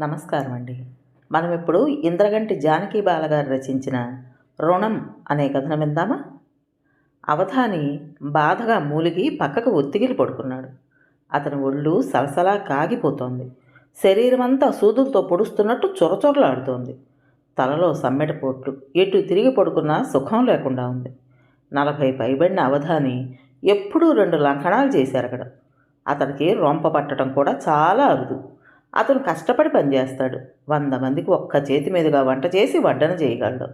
నమస్కారం అండి మనం ఇప్పుడు ఇంద్రగంటి జానకి బాలగారు రచించిన రుణం అనే కథనం విందామా? అవధాని బాధగా మూలిగి పక్కకు ఒత్తిగిలి పడుకున్నాడు. అతని ఒళ్ళు సలసలా కాగిపోతోంది. శరీరమంతా సూదులతో పొడుస్తున్నట్టు చొరచొరలాడుతోంది. తలలో సమ్మెట పోట్లు ఎటు తిరిగి పడుకున్నా సుఖం లేకుండా ఉంది. నలభై పైబడిన అవధాని ఎప్పుడూ రెండు లంకణాలు చేశారు అక్కడ అతనికి రొంప పట్టడం కూడా చాలా అరుదు. అతను కష్టపడి పనిచేస్తాడు. వంద మందికి ఒక్క చేతి మీదుగా వంట చేసి వడ్డన చేయగలడు.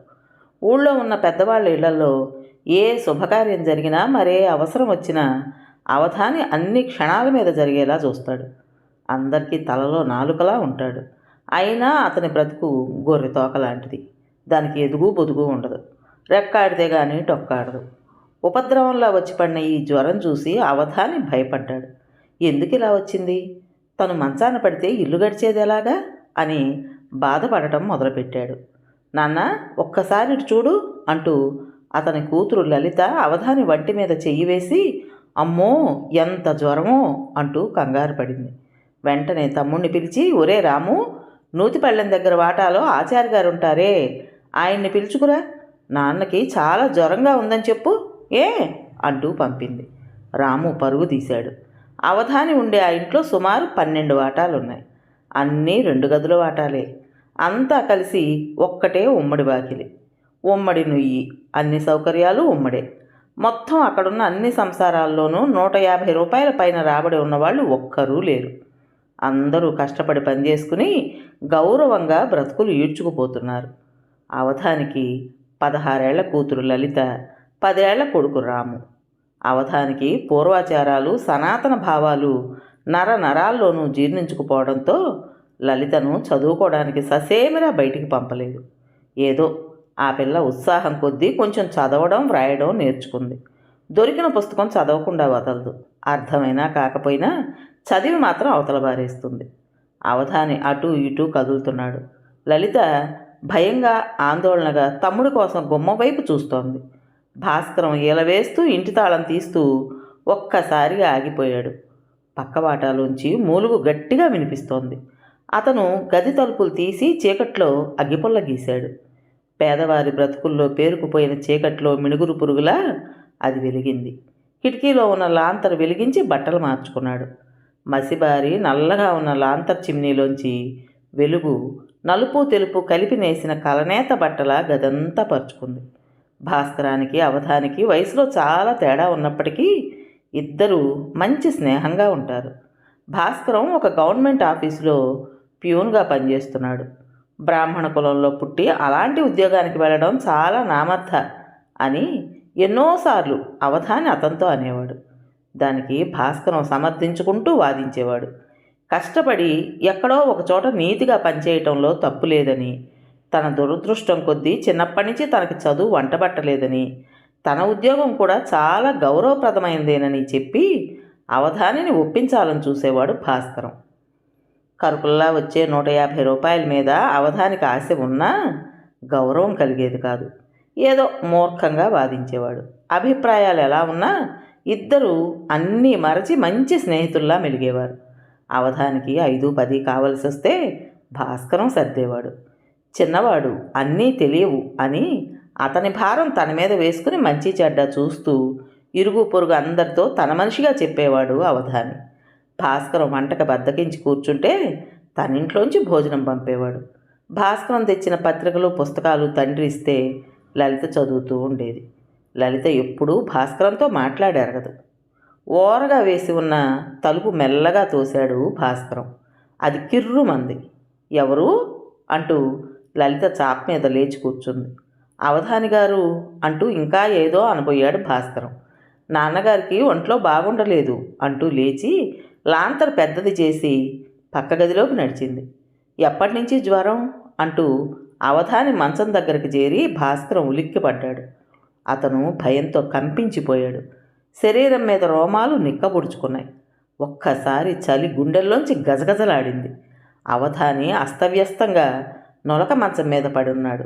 ఊళ్ళో ఉన్న పెద్దవాళ్ళ ఇళ్ళలో ఏ శుభకార్యం జరిగినా మరే అవసరం వచ్చినా అవధాని అన్ని క్షణాల మీద జరిగేలా చూస్తాడు. అందరికీ తలలో నాలుకలా ఉంటాడు. అయినా అతని బ్రతుకు గొర్రె తోక లాంటిది. దానికి ఎదుగు బొదుగు ఉండదు. రెక్కాడితే కానీ టొక్కాడదు. ఉపద్రవంలా వచ్చి పడిన ఈ జ్వరం చూసి అవధాని భయపడ్డాడు. ఎందుకు ఇలా వచ్చింది? తను మంచాన పడితే ఇల్లు గడిచేది ఎలాగా? అని బాధపడటం మొదలుపెట్టాడు. నాన్న ఒక్కసారి ఇటు చూడు అంటూ అతని కూతురు లలిత అవధాని వంటి మీద చెయ్యి వేసి అమ్మో ఎంత జ్వరమో అంటూ కంగారు పడింది. వెంటనే తమ్ముణ్ణి పిలిచి ఒరే రాము నూతిపళ్ళెం దగ్గర వాటాలో ఆచార్య గారు ఉంటారే ఆయన్ని పిలుచుకురా. నాన్నకి చాలా జ్వరంగా ఉందని చెప్పు ఏ అంటూ పంపింది. రాము పరుగు తీశాడు. అవధాని ఉండే ఆ ఇంట్లో సుమారు పన్నెండు వాటాలు ఉన్నాయి అన్నీ రెండు గదుల వాటాలే. అంతా కలిసి ఒక్కటే ఉమ్మడి బాకిలి ఉమ్మడి నుయ్యి అన్ని సౌకర్యాలు ఉమ్మడే. మొత్తం అక్కడున్న అన్ని సంసారాల్లోనూ నూట యాభై రూపాయల పైన రాబడి ఉన్నవాళ్ళు ఒక్కరూ లేరు. అందరూ కష్టపడి పనిచేసుకుని గౌరవంగా బ్రతుకులు ఈడ్చుకుపోతున్నారు. అవధానికి పదహారేళ్ళ కూతురు లలిత పదేళ్ళ కొడుకు రాము. అవధానికి పూర్వాచారాలు సనాతన భావాలు నర నరాల్లోనూ జీర్ణించుకుపోవడంతో లలితను చదువుకోవడానికి ససేమిరా బయటికి పంపలేదు. ఏదో ఆ పిల్ల ఉత్సాహం కొద్దీ కొంచెం చదవడం వ్రాయడం నేర్చుకుంది. దొరికిన పుస్తకం చదవకుండా వదలదు. అర్థమైనా కాకపోయినా చదివి మాత్రం అవతల బారేస్తుంది. అవధాని అటు ఇటు కదులుతున్నాడు. లలిత భయంగా ఆందోళనగా తమ్ముడి కోసం గుమ్మ వైపు చూస్తోంది. భాస్కరం ఈలవేస్తూ ఇంటి తాళం తీస్తూ ఒక్కసారిగా ఆగిపోయాడు. పక్కవాటాలోంచి మూలుగు గట్టిగా వినిపిస్తోంది. అతను గది తలుపులు తీసి చీకట్లో అగ్గిపుల్ల గీశాడు. పేదవారి బ్రతుకుల్లో పేరుకుపోయిన చీకట్లో మిణుగురు పురుగులా అది వెలిగింది. కిటికీలో ఉన్న లాంతర్ వెలిగించి బట్టలు మార్చుకున్నాడు. మసిబారి నల్లగా ఉన్న లాంతర్ చిమ్నీలోంచి వెలుగు నలుపు తెలుపు కలిపి నేసిన కలనేత బట్టల గదంతా పరుచుకుంది. భాస్కరానికి అవధానికి వయసులో చాలా తేడా ఉన్నప్పటికీ ఇద్దరు మంచి స్నేహంగా ఉంటారు. భాస్కరం ఒక గవర్నమెంట్ ఆఫీసులో ప్యూన్గా పనిచేస్తున్నాడు. బ్రాహ్మణ కులంలో పుట్టి అలాంటి ఉద్యోగానికి వెళ్ళడం చాలా నామర్థ అని ఎన్నోసార్లు అవధాని అతనితో అనేవాడు. దానికి భాస్కరం సమర్థించుకుంటూ వాదించేవాడు. కష్టపడి ఎక్కడో ఒకచోట నీతిగా పనిచేయటంలో తప్పు లేదని తన దురదృష్టం కొద్దీ చిన్నప్పటి నుంచి తనకి చదువు వంటబట్టలేదని తన ఉద్యోగం కూడా చాలా గౌరవప్రదమైనదేనని చెప్పి అవధానిని ఒప్పించాలని చూసేవాడు భాస్కరం. కరుకుల్లా వచ్చే నూట యాభై రూపాయల మీద అవధానికి ఆశ ఉన్నా గౌరవం కలిగేది కాదు. ఏదో మూర్ఖంగా వాదించేవాడు. అభిప్రాయాలు ఎలా ఉన్నా ఇద్దరూ అన్నీ మరచి మంచి స్నేహితుల్లా మెలిగేవారు. అవధానికి ఐదు పది కావలసి వస్తే భాస్కరం సర్దేవాడు. చిన్నవాడు అన్నీ తెలియవు అని అతని భారం తన మీద వేసుకుని మంచి చెడ్డ చూస్తూ ఇరుగు పొరుగు అందరితో తన మనిషిగా చెప్పేవాడు అవధాని. భాస్కరం వంటక బద్దకించి కూర్చుంటే తన ఇంట్లోంచి భోజనం పంపేవాడు. భాస్కరం తెచ్చిన పత్రికలు పుస్తకాలు తండ్రి ఇస్తే లలిత చదువుతూ ఉండేది. లలిత ఎప్పుడూ భాస్కరంతో మాట్లాడరగదు. ఓరగా వేసి ఉన్న తలుపు మెల్లగా తోశాడు భాస్కరం. అది కిర్రుమంది. ఎవరు? అంటూ లలిత చాప మీద లేచి కూర్చుంది. అవధాని గారు అంటూ ఇంకా ఏదో అనబోయాడు భాస్కరం. నాన్నగారికి ఒంట్లో బాగుండలేదు అంటూ లేచి లాంతర్ పెద్దది చేసి పక్క గదిలోకి నడిచింది. ఎప్పటి నుంచి జ్వరం? అంటూ అవధాని మంచం దగ్గరికి చేరి భాస్కరం ఉలిక్కిపడ్డాడు. అతను భయంతో కంపించిపోయాడు. శరీరం మీద రోమాలు నిక్కబుడుచుకున్నాయి. ఒక్కసారి చలి గుండెల్లోంచి గజగజలాడింది. అవధాని అస్తవ్యస్తంగా నొలక మంచం మీద పడున్నాడు.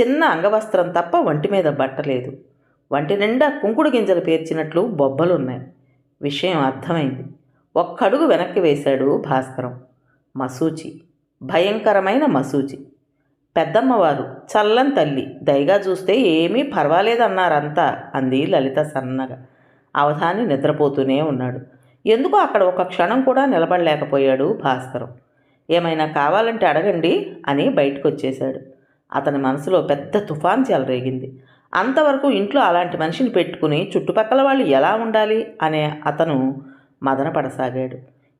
చిన్న అంగవస్త్రం తప్ప వంటి మీద బట్టలేదు వంటి నిండా కుంకుడు గింజలు పేర్చినట్లు బొబ్బలున్నాయి. విషయం అర్థమైంది. ఒక్కడుగు వెనక్కి వేశాడు భాస్కరం. మసూచి. భయంకరమైన మసూచి. పెద్దమ్మవారు చల్లని తల్లి దయగా చూస్తే ఏమీ పర్వాలేదన్నారంతా అంది లలిత సన్నగా. అవధాని నిద్రపోతూనే ఉన్నాడు. ఎందుకో అక్కడ ఒక క్షణం కూడా నిలబడలేకపోయాడు భాస్కరం. ఏమైనా కావాలంటే అడగండి అని బయటకు వచ్చేశాడు అతని మనసులో పెద్ద తుఫాన్ చెలరేగింది. అంతవరకు ఇంట్లో అలాంటి మనిషిని పెట్టుకుని చుట్టుపక్కల వాళ్ళు ఎలా ఉండాలి అనే అతను మదనపడసాగాడు.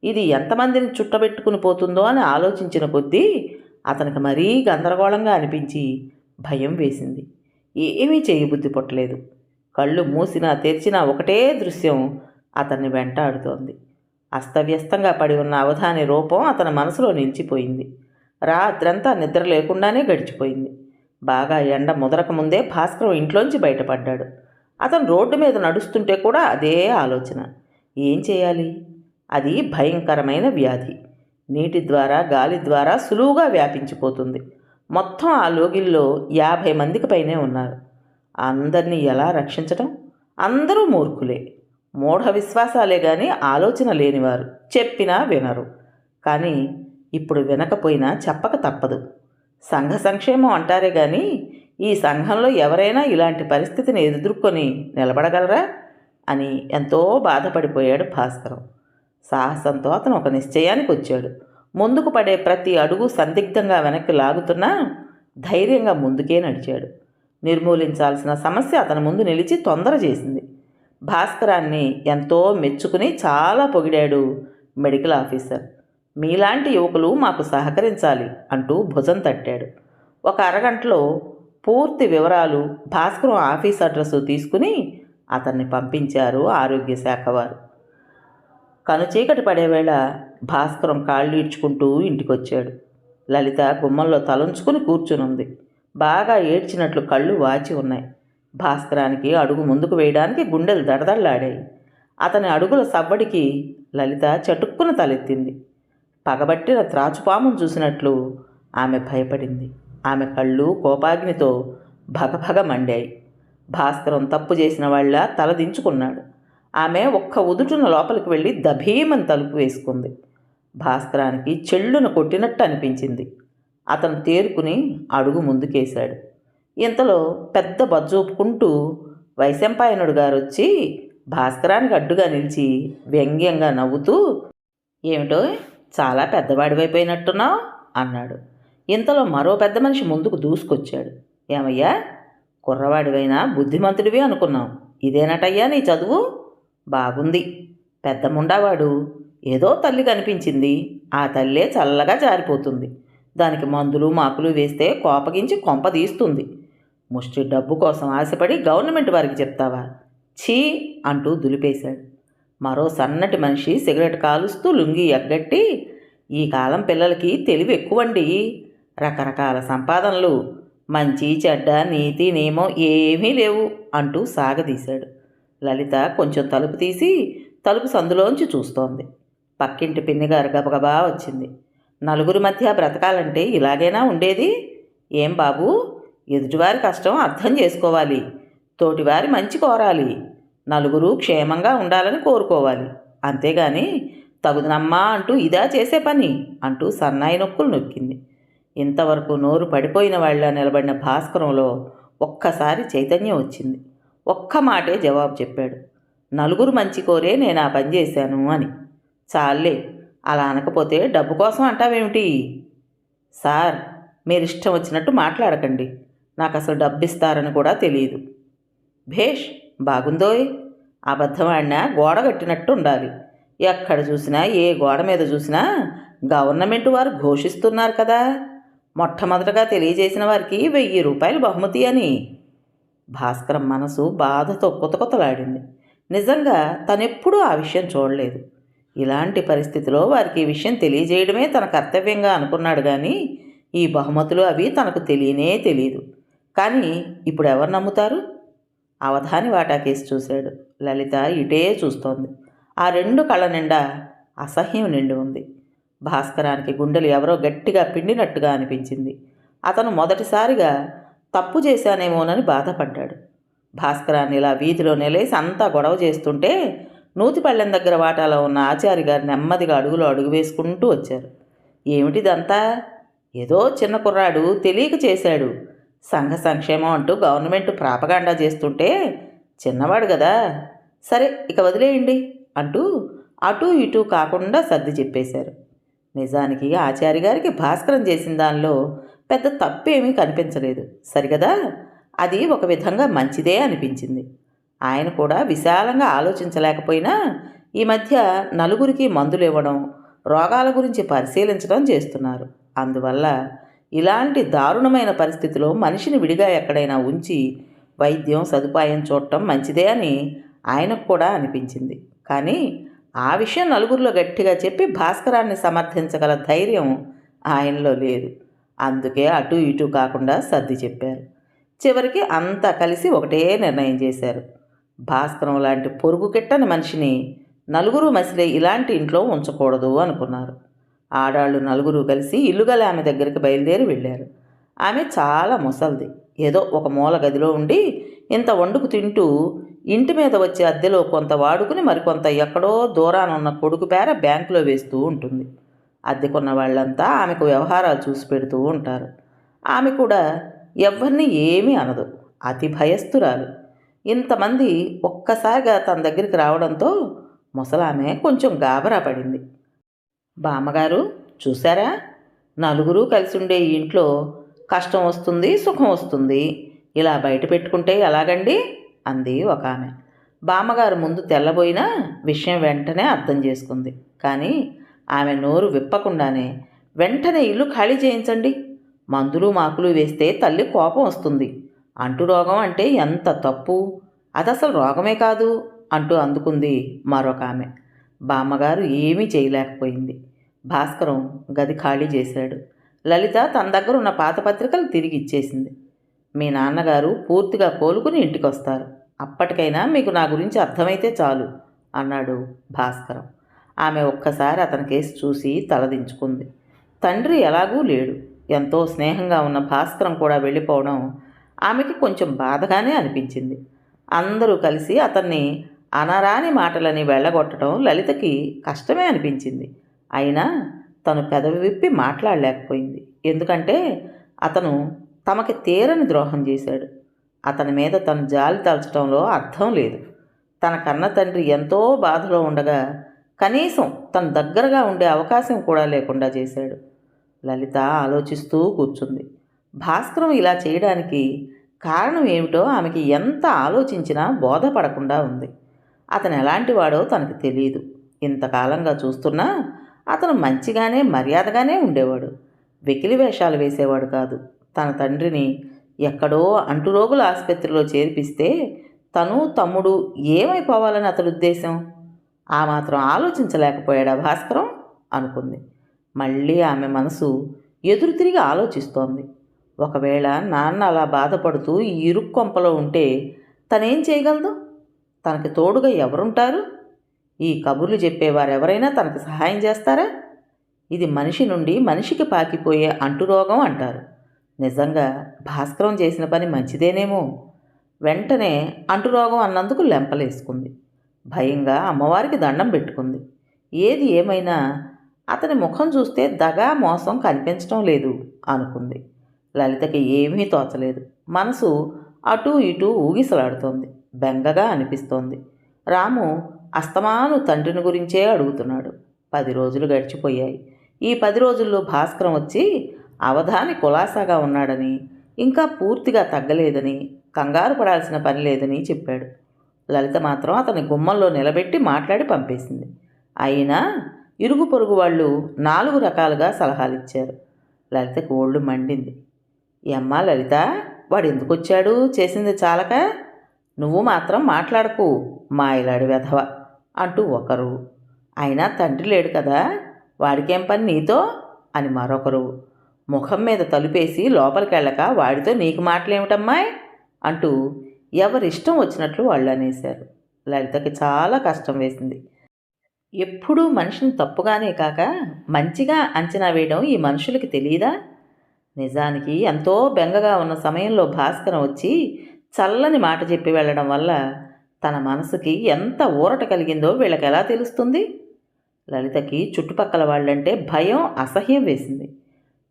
ఇది ఎంతమందిని చుట్టబెట్టుకుని పోతుందో అని ఆలోచించిన కొద్దీ అతనికి మరీ గందరగోళంగా అనిపించి భయం వేసింది. ఏమీ చేయబుద్ధి పుట్టలేదు. కళ్ళు మూసినా తెరిచినా ఒకటే దృశ్యం అతన్ని వెంటాడుతోంది. అస్తవ్యస్తంగా పడి ఉన్న అవధాని రూపం అతని మనసులో నిలిచిపోయింది. రాత్రంతా నిద్ర లేకుండానే గడిచిపోయింది. బాగా ఎండ ముదరక ముందే భాస్కరం ఇంట్లోంచి బయటపడ్డాడు. అతను రోడ్డు మీద నడుస్తుంటే కూడా అదే ఆలోచన. ఏం చేయాలి? అది భయంకరమైన వ్యాధి. నీటి ద్వారా గాలి ద్వారా సులువుగా వ్యాపించిపోతుంది. మొత్తం ఆ లోగిల్లో యాభై మందికి పైనే ఉన్నారు. అందరినీ ఎలా రక్షించటం? అందరూ మూర్ఖులే. మూఢ విశ్వాసాలే కానీ ఆలోచన లేనివారు. చెప్పినా వినరు. కానీ ఇప్పుడు వినకపోయినా చెప్పక తప్పదు. సంఘ సంక్షేమం అంటారే కానీ ఈ సంఘంలో ఎవరైనా ఇలాంటి పరిస్థితిని ఎదుర్కొని నిలబడగలరా? అని ఎంతో బాధపడిపోయాడు భాస్కరం. సాహసంతో అతను ఒక నిశ్చయానికి వచ్చాడు. ముందుకు పడే ప్రతి అడుగు సందిగ్ధంగా వెనక్కి లాగుతున్నా ధైర్యంగా ముందుకే నడిచాడు. నిర్మూలించాల్సిన సమస్య అతని ముందు నిలిచి తొందర చేసింది భాస్కరాన్ని ఎంతో మెచ్చుకుని చాలా పొగిడాడు మెడికల్ ఆఫీసర్. మీలాంటి యువకులు మాకు సహకరించాలి అంటూ భుజం తట్టాడు. ఒక అరగంటలో పూర్తి వివరాలు భాస్కరం ఆఫీస్ అడ్రస్ తీసుకుని అతన్ని పంపించారు ఆరోగ్య శాఖ వారు. కనుచీకటి పడేవేళ భాస్కరం కాళ్ళు ఈడ్చుకుంటూ ఇంటికొచ్చాడు. లలిత గుమ్మంలో తలంచుకుని కూర్చునుంది. బాగా ఏడ్చినట్లు కళ్ళు వాచి ఉన్నాయి. భాస్కరానికి అడుగు ముందుకు వేయడానికి గుండెలు దడదళ్ళాడాయి అతని అడుగుల సవ్వడికి లలిత చటుక్కున తలెత్తింది. పగబట్టిన త్రాచుపామును చూసినట్లు ఆమె భయపడింది. ఆమె కళ్ళు కోపాగ్నితో భగభగ మండాయి. భాస్కరం తప్పు చేసిన వాళ్ళ తల దించుకున్నాడు. ఆమె ఒక్క ఉదుటున లోపలికి వెళ్ళి దభీమని తలుపు వేసుకుంది. భాస్కరానికి చెళ్ళును కొట్టినట్టు అనిపించింది. అతను తేరుకుని అడుగు ముందుకేశాడు. ఇంతలో పెద్ద బజ్జూపుకుంటూ వైశంపాయనుడు గారు వచ్చి భాస్కరానికి అడ్డుగా నిలిచి వ్యంగ్యంగా నవ్వుతూ ఏమిటో చాలా పెద్దవాడివైపోయినట్టున్నావు? అన్నాడు. ఇంతలో మరో పెద్ద మనిషి ముందుకు దూసుకొచ్చాడు. ఏమయ్యా కుర్రవాడివైనా బుద్ధిమంతుడివి అనుకున్నాం ఇదేనటయ్యా నీ చదువు? బాగుంది. పెద్ద ముండావాడు. ఏదో తల్లి కనిపించింది. ఆ తల్లే చల్లగా జారిపోతుంది. దానికి మందులు మాకులు వేస్తే కోపగించి కొంప తీస్తుంది. ముష్టి డబ్బు కోసం ఆశపడి గవర్నమెంట్ వారికి చెప్తావా? ఛీ అంటూ దులిపేశాడు. మరో సన్నటి మనిషి సిగరెట్ కాలుస్తూ లుంగి ఎగ్గట్టి ఈ కాలం పిల్లలకి తెలివి ఎక్కువండి. రకరకాల సంపాదనలు మంచి చెడ్డ నీతి నియమం ఏమీ లేవు అంటూ సాగదీశాడు. లలిత కొంచెం తలుపు తీసి తలుపు సందులోంచి చూస్తోంది. పక్కింటి పిన్నిగారు గబగబా వచ్చింది. నలుగురి మధ్య బ్రతకాలంటే ఇలాగైనా ఉండేది? ఏం బాబు? ఎదుటివారి కష్టం అర్థం చేసుకోవాలి. తోటివారి మంచి కోరాలి. నలుగురు క్షేమంగా ఉండాలని కోరుకోవాలి. అంతేగాని తగుదనమ్మా అంటూ ఇదా చేసే పని అంటూ సన్నాయి నొక్కులు నొక్కింది. ఇంతవరకు నోరు పడిపోయిన వాళ్ళ నిలబడిన భాస్కరంలో ఒక్కసారి చైతన్యం వచ్చింది. ఒక్క మాటే జవాబు చెప్పాడు. నలుగురు మంచి కోరే నేను ఆ పని చేశాను అని. చాలే అలా అనకపోతే డబ్బు కోసం అంటావేమిటి? సార్ మీరు ఇష్టం వచ్చినట్టు మాట్లాడకండి. నాకు అసలు డబ్బిస్తారని కూడా తెలియదు భేష్ బాగుందోయ్. అబద్ధమాడినా గోడ కట్టినట్టు ఉండాలి ఎక్కడ చూసినా ఏ గోడ మీద చూసినా గవర్నమెంట్ వారు ఘోషిస్తున్నారు కదా. మొట్టమొదటగా తెలియజేసిన వారికి వెయ్యి రూపాయలు బహుమతి అని. భాస్కరం మనసు బాధతో కొతకొతలాడింది నిజంగా తనెప్పుడూ ఆ విషయం చూడలేదు. ఇలాంటి పరిస్థితిలో వారికి ఈ విషయం తెలియజేయడమే తన కర్తవ్యంగా అనుకున్నాడు కానీ ఈ బహుమతులు అవి తనకు తెలియనే తెలియదు కానీ ఇప్పుడు ఎవరు నమ్ముతారు? అవధాని వాటా కేసు చూశాడు. లలిత ఇటే చూస్తోంది. ఆ రెండు కళ్ళ నిండా అసహ్యం నిండి ఉంది. భాస్కరానికి గుండెలు ఎవరో గట్టిగా పిండినట్టుగా అనిపించింది. అతను మొదటిసారిగా తప్పు చేశానేమోనని బాధపడ్డాడు. భాస్కరాన్ని ఇలా వీధిలో నిలేసి అంతా గొడవ చేస్తుంటే నూతిపళ్ళెం దగ్గర వాటాలో ఉన్న ఆచారి గారు నెమ్మదిగా అడుగులో అడుగు వేసుకుంటూ వచ్చారు. ఏమిటిదంతా? ఏదో చిన్న కుర్రాడు తెలియక చేశాడు. సంఘ సంక్షేమం అంటూ గవర్నమెంట్ ప్రాపగాండా చేస్తుంటే చిన్నవాడు కదా సరే ఇక వదిలేయండి అంటూ అటు ఇటు కాకుండా సర్ది చెప్పేశారు. నిజానికి ఆచార్య గారికి భాస్కరం చేసిన దానిలో పెద్ద తప్పేమీ కనిపించలేదు. సరిగదా? అది ఒక విధంగా మంచిదే అనిపించింది. ఆయన కూడా విశాలంగా ఆలోచించలేకపోయినా ఈ మధ్య నలుగురికి మందులు ఇవ్వడం రోగాల గురించి పరిశీలించడం చేస్తున్నారు. అందువల్ల ఇలాంటి దారుణమైన పరిస్థితిలో మనిషిని విడిగా ఎక్కడైనా ఉంచి వైద్యం సదుపాయం చూడటం మంచిదే అని ఆయనకు కూడా అనిపించింది. కానీ ఆ విషయం నలుగురిలో గట్టిగా చెప్పి భాస్కరాన్ని సమర్థించగల ధైర్యం ఆయనలో లేదు. అందుకే అటు ఇటు కాకుండా సర్ది చెప్పారు. చివరికి అంతా కలిసి ఒకటే నిర్ణయం చేశారు. భాస్కరం లాంటి పొరుగు కిట్టని మనిషిని నలుగురు మసిలే ఇలాంటి ఇంట్లో ఉంచకూడదు అనుకున్నారు. ఆడాళ్ళు నలుగురు కలిసి ఇల్లుగల ఆమె దగ్గరికి బయలుదేరి వెళ్ళారు. ఆమె చాలా ముసల్ది. ఏదో ఒక మూల గదిలో ఉండి ఇంత వండుకు తింటూ ఇంటి మీద వచ్చే అద్దెలో కొంత వాడుకుని మరికొంత ఎక్కడో దూరాన ఉన్న కొడుకు పేర బ్యాంకులో వేస్తూ ఉంటుంది. అద్దెకున్న వాళ్ళంతా ఆమెకు వ్యవహారాలు చూసి పెడుతూ ఉంటారు. ఆమె కూడా ఎవరిని ఏమీ అనదు. అతి భయస్థురాలు. ఇంతమంది ఒక్కసారిగా తన దగ్గరికి రావడంతో ముసలామె కొంచెం గాబరా పడింది. బామ్మగారు చూసారా నలుగురు కలిసి ఉండే ఇంట్లో కష్టం వస్తుంది సుఖం వస్తుంది. ఇలా బయట పెట్టుకుంటే ఎలాగండి? అంది ఒక ఆమె. బామ్మగారు ముందు తెల్లబోయినా విషయం వెంటనే అర్థం చేసుకుంది. కానీ ఆమె నోరు విప్పకుండానే వెంటనే ఇల్లు ఖాళీ చేయించండి. మందులు మాకులు వేస్తే తల్లి కోపం వస్తుంది. అంటు రోగం అంటే ఎంత తప్పు? అది అసలు రోగమే కాదు అంటూ అందుకుంది మరొక ఆమె. బామ్మగారు ఏమీ చేయలేకపోయింది. భాస్కరం గది ఖాళీ చేశాడు. లలిత తన దగ్గర ఉన్న పాత పత్రికలు తిరిగి ఇచ్చేసింది. మీ నాన్నగారు పూర్తిగా కోలుకుని ఇంటికి వస్తారు అప్పటికైనా మీకు నా గురించి అర్థమైతే చాలు అన్నాడు భాస్కరం. ఆమె ఒక్కసారి అతని కేసు చూసి తలదించుకుంది. తండ్రి ఎలాగూ లేడు. ఎంతో స్నేహంగా ఉన్న భాస్కరం కూడా వెళ్ళిపోవడం ఆమెకి కొంచెం బాధగానే అనిపించింది. అందరూ కలిసి అతన్ని అనరాని మాటలని వెళ్ళగొట్టడం లలితకి కష్టమే అనిపించింది. అయినా తను పెదవి విప్పి మాట్లాడలేకపోయింది. ఎందుకంటే అతను తమకి తీరని ద్రోహం చేశాడు. అతని మీద తను జాలి తలచడంలో అర్థం లేదు. తన కన్న తండ్రి ఎంతో బాధలో ఉండగా కనీసం తను దగ్గరగా ఉండే అవకాశం కూడా లేకుండా చేశాడు. లలిత ఆలోచిస్తూ కూర్చుంది. భాస్కరం ఇలా చేయడానికి కారణం ఏమిటో ఆమెకి ఎంత ఆలోచించినా బోధపడకుండా ఉంది. అతను ఎలాంటి వాడో తనకు తెలియదు ఇంతకాలంగా చూస్తున్నా అతను మంచిగానే మర్యాదగానే ఉండేవాడు. వెకిలి వేషాలు వేసేవాడు కాదు. తన తండ్రిని ఎక్కడో అంటురోగుల ఆసుపత్రిలో చేర్పిస్తే తను తమ్ముడు ఏమైపోవాలని అతడి ఉద్దేశం? ఆ మాత్రం ఆలోచించలేకపోయాడా భాస్కరం? అనుకుంది. మళ్ళీ ఆమె మనసు ఎదురు తిరిగి ఆలోచిస్తోంది. ఒకవేళ నాన్న అలా బాధపడుతూ ఈ ఇరుక్కొంపలో ఉంటే తనేం చేయగలదు? తనకి తోడుగా ఎవరుంటారు? ఈ కబుర్లు చెప్పేవారు ఎవరైనా తనకు సహాయం చేస్తారా? ఇది మనిషి నుండి మనిషికి పాకిపోయే అంటురోగం అంటారు. నిజంగా భాస్కరం చేసిన పని మంచిదేనేమో. వెంటనే అంటురోగం అన్నందుకు లెంపలేసుకుంది. భయంగా అమ్మవారికి దండం పెట్టుకుంది. ఏది ఏమైనా అతని ముఖం చూస్తే దగా మోసం కనిపించడం లేదు అనుకుంది. లలితకి ఏమీ తోచలేదు. మనసు అటూ ఇటూ ఊగిసలాడుతోంది. బెంగగా అనిపిస్తోంది. రాము అస్తమాను తండ్రిని గురించే అడుగుతున్నాడు. పది రోజులు గడిచిపోయాయి. ఈ పది రోజుల్లో భాస్కరం వచ్చి అవధాని కులాసాగా ఉన్నాడని ఇంకా పూర్తిగా తగ్గలేదని కంగారు పడాల్సిన పని లేదని చెప్పాడు. లలిత మాత్రం అతని గుమ్మంలో నిలబెట్టి మాట్లాడి పంపేసింది. అయినా ఇరుగు పొరుగు వాళ్ళు నాలుగు రకాలుగా సలహాలు ఇచ్చారు లలితకు ఒళ్ళు మండింది. ఎమ్మా లలిత వాడు ఎందుకు వచ్చాడు చేసింది చాలక? నువ్వు మాత్రం మాట్లాడకు మాయలాడి వెధవ అంటూ ఒకరు. అయినా తండ్రి లేడు కదా వాడికేం పని నీతో? అని మరొకరు. ముఖం మీద తలుపేసి లోపలికెళ్ళక వాడితో నీకు మాటలేమిటమ్మాయ్? అంటూ ఎవరిష్టం వచ్చినట్లు వాళ్ళు అనేశారు. లలితకి చాలా కష్టం వేసింది. ఎప్పుడూ మనిషిని తప్పుగానే కాక మంచిగా అంచనా వేయడం ఈ మనుషులకి తెలియదా నిజానికి ఎంతో బెంగగా ఉన్న సమయంలో భాస్కరం వచ్చి చల్లని మాట చెప్పి వెళ్ళడం వల్ల తన మనసుకి ఎంత ఊరట కలిగిందో వీళ్ళకి ఎలా తెలుస్తుంది? లలితకి చుట్టుపక్కల వాళ్ళంటే భయం అసహ్యం వేసింది.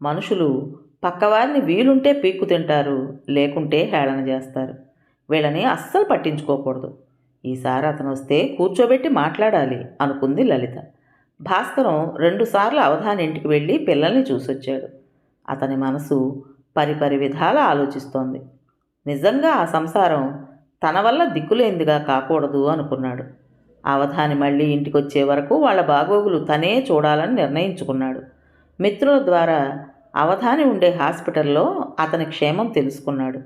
మనుషులు పక్కవారిని వీలుంటే పీక్కు తింటారు లేకుంటే హేళన చేస్తారు. వీళ్ళని అస్సలు పట్టించుకోకూడదు. ఈసారి అతను వస్తే కూర్చోబెట్టి మాట్లాడాలి అనుకుంది లలిత. భాస్కరం రెండుసార్లు అవధాని ఇంటికి వెళ్ళి పిల్లల్ని చూసొచ్చాడు. అతని మనసు పరిపరి విధాల ఆలోచిస్తోంది. నిజంగా ఆ సంసారం తన వల్ల దిక్కులేందిగా కాకూడదు అనుకున్నాడు. అవధాని మళ్ళీ ఇంటికొచ్చే వరకు వాళ్ళ బాగోగులు తనే చూడాలని నిర్ణయించుకున్నాడు. మిత్రుల ద్వారా అవధాని ఉండే హాస్పిటల్లో అతని క్షేమం తెలుసుకున్నాడు.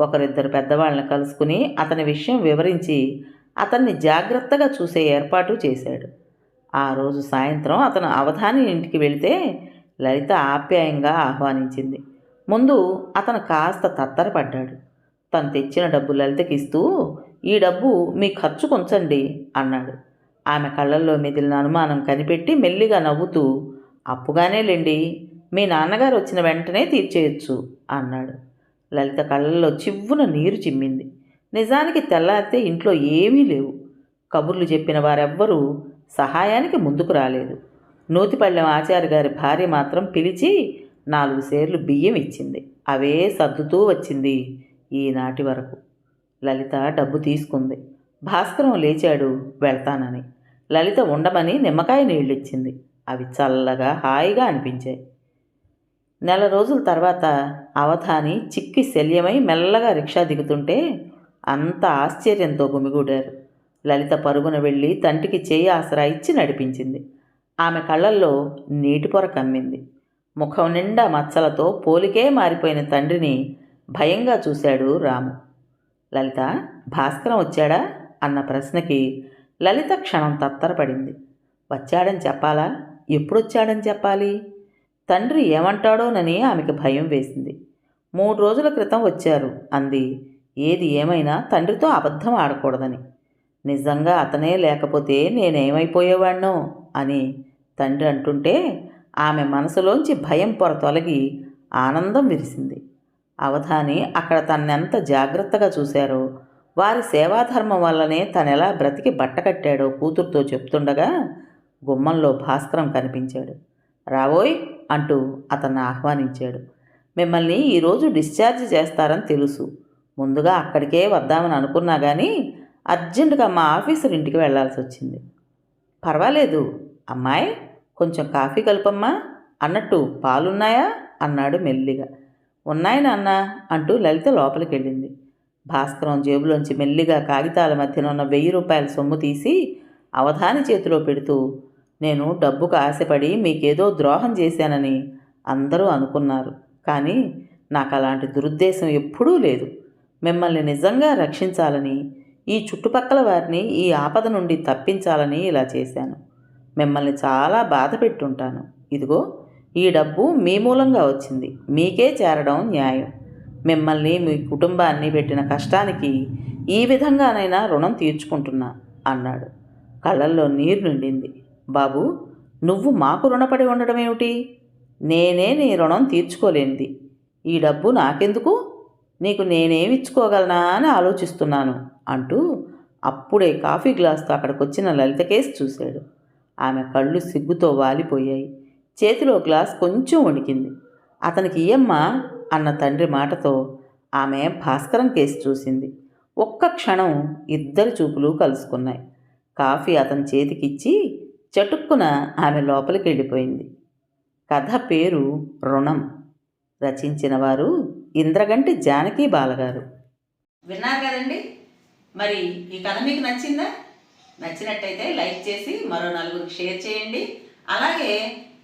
ఒకరిద్దరు పెద్దవాళ్ళని కలుసుకుని అతని విషయం వివరించి అతన్ని జాగ్రత్తగా చూసే ఏర్పాటు చేశాడు. ఆ రోజు సాయంత్రం అతను అవధాని ఇంటికి వెళితే లలిత ఆప్యాయంగా ఆహ్వానించింది. ముందు అతను కాస్త తత్తరపడ్డాడు. తను తెచ్చిన డబ్బు లలితకి ఇస్తూ ఈ డబ్బు మీ ఖర్చుకు ఉంచండి అన్నాడు. ఆమె కళ్ళల్లో మెదిలిన అనుమానం కనిపెట్టి మెల్లిగా నవ్వుతూ అప్పుగానే లేండి మీ నాన్నగారు వచ్చిన వెంటనే తీర్చేయచ్చు అన్నాడు. లలిత కళ్ళల్లో చివ్వున నీరు చిమ్మింది. నిజానికి తెల్లారితే ఇంట్లో ఏమీ లేవు. కబుర్లు చెప్పిన వారెవ్వరూ సహాయానికి ముందుకు రాలేదు. నూతిపళ్ళెం ఆచార్య గారి భార్య మాత్రం పిలిచి నాలుగు సేర్లు బియ్యం ఇచ్చింది. అవే సర్దుతూ వచ్చింది. ఈనాటి వరకు. లలిత డబ్బు తీసుకుంది. భాస్కరం లేచాడు వెళ్తానని. లలిత ఉండమని నిమ్మకాయ నీళ్ళిచ్చింది. అవి చల్లగా హాయిగా అనిపించాయి. నెల రోజుల తర్వాత అవధాని చిక్కి శల్యమై మెల్లగా రిక్షా దిగుతుంటే అంత ఆశ్చర్యంతో గుమిగూడారు. లలిత పరుగున వెళ్ళి తంటికి చేయి ఆసరా ఇచ్చి నడిపించింది. ఆమె కళ్ళల్లో నీటి పొర కమ్మింది. ముఖం నిండా మచ్చలతో పోలికే మారిపోయిన తండ్రిని భయంగా చూశాడు రాము. లలిత భాస్కరం వచ్చాడా? అన్న ప్రశ్నకి లలిత క్షణం తత్తరపడింది. వచ్చాడని చెప్పాలా? ఎప్పుడొచ్చాడని చెప్పాలి? తండ్రి ఏమంటాడోనని ఆమెకి భయం వేసింది. మూడు రోజుల క్రితం వచ్చారు అంది. ఏది ఏమైనా తండ్రితో అబద్ధం ఆడకూడదని. నిజంగా అతనే లేకపోతే నేనేమైపోయేవాణ్ణో? అని తండ్రి అంటుంటే ఆమె మనసులోంచి భయం పొర తొలగి ఆనందం విరిసింది. అవధాని అక్కడ తన్నెంత జాగ్రత్తగా చూశారో వారి సేవాధర్మం వల్లనే తనెలా బ్రతికి బట్టకట్టాడో కూతురుతో చెప్తుండగా గుమ్మంలో భాస్కరం కనిపించాడు. రావోయ్ అంటూ అతన్ని ఆహ్వానించాడు. మిమ్మల్ని ఈరోజు డిశ్చార్జ్ చేస్తారని తెలుసు. ముందుగా అక్కడికే వద్దామని అనుకున్నా కానీ అర్జెంటుగా మా ఆఫీసర్ ఇంటికి వెళ్ళాల్సి వచ్చింది. పర్వాలేదు. అమ్మాయి కొంచెం కాఫీ కలుపమ్మా. అన్నట్టు పాలున్నాయా? అన్నాడు మెల్లిగా. ఉన్నాయి నాన్న అంటూ లలిత లోపలికి వెళ్ళింది భాస్కరం జేబులోంచి మెల్లిగా కాగితాల మధ్యన ఉన్న వెయ్యి రూపాయల సొమ్ము తీసి అవధాని చేతిలో పెడుతూ నేను డబ్బుకు ఆశపడి మీకేదో ద్రోహం చేశానని అందరూ అనుకున్నారు. కానీ నాకు అలాంటి దురుద్దేశం ఎప్పుడూ లేదు. మిమ్మల్ని నిజంగా రక్షించాలని ఈ చుట్టుపక్కల వారిని ఈ ఆపద నుండి తప్పించాలని ఇలా చేశాను. మిమ్మల్ని చాలా బాధ పెట్టుంటాను. ఇదిగో ఈ డబ్బు మీ మూలంగా వచ్చింది. మీకే చేరడం న్యాయం. మిమ్మల్ని మీ కుటుంబాన్ని పెట్టిన కష్టానికి ఈ విధంగానైనా రుణం తీర్చుకుంటున్నా అన్నాడు. కళ్ళల్లో నీరు నిండింది. బాబు నువ్వు మాకు రుణపడి ఉండడం ఏమిటి నేనే నీ రుణం తీర్చుకోలేనిది. ఈ డబ్బు నాకెందుకు? నీకు నేనేమిచ్చుకోగలనా అని ఆలోచిస్తున్నాను అంటూ అప్పుడే కాఫీ గ్లాస్తో అక్కడికి వచ్చిన లలిత కేసు చూశాడు. ఆమె కళ్ళు సిగ్గుతో వాలిపోయాయి. చేతిలో గ్లాస్ కొంచెం వణికింది. అతనికి ఇయ్యమ్మా అన్న తండ్రి మాటతో ఆమె భాస్కరం కేసు చూసింది. ఒక్క క్షణం ఇద్దరి చూపులు కలుసుకున్నాయి. కాఫీ అతని చేతికిచ్చి చటుక్కున ఆమె లోపలికి వెళ్ళిపోయింది కథ పేరు రుణం. రచించిన వారు ఇంద్రగంటి జానకి బాలగారు. విన్నారు కదండి? మరి ఈ కథ మీకు నచ్చిందా? నచ్చినట్టయితే లైక్ చేసి మరో నలుగురికి షేర్ చేయండి. అలాగే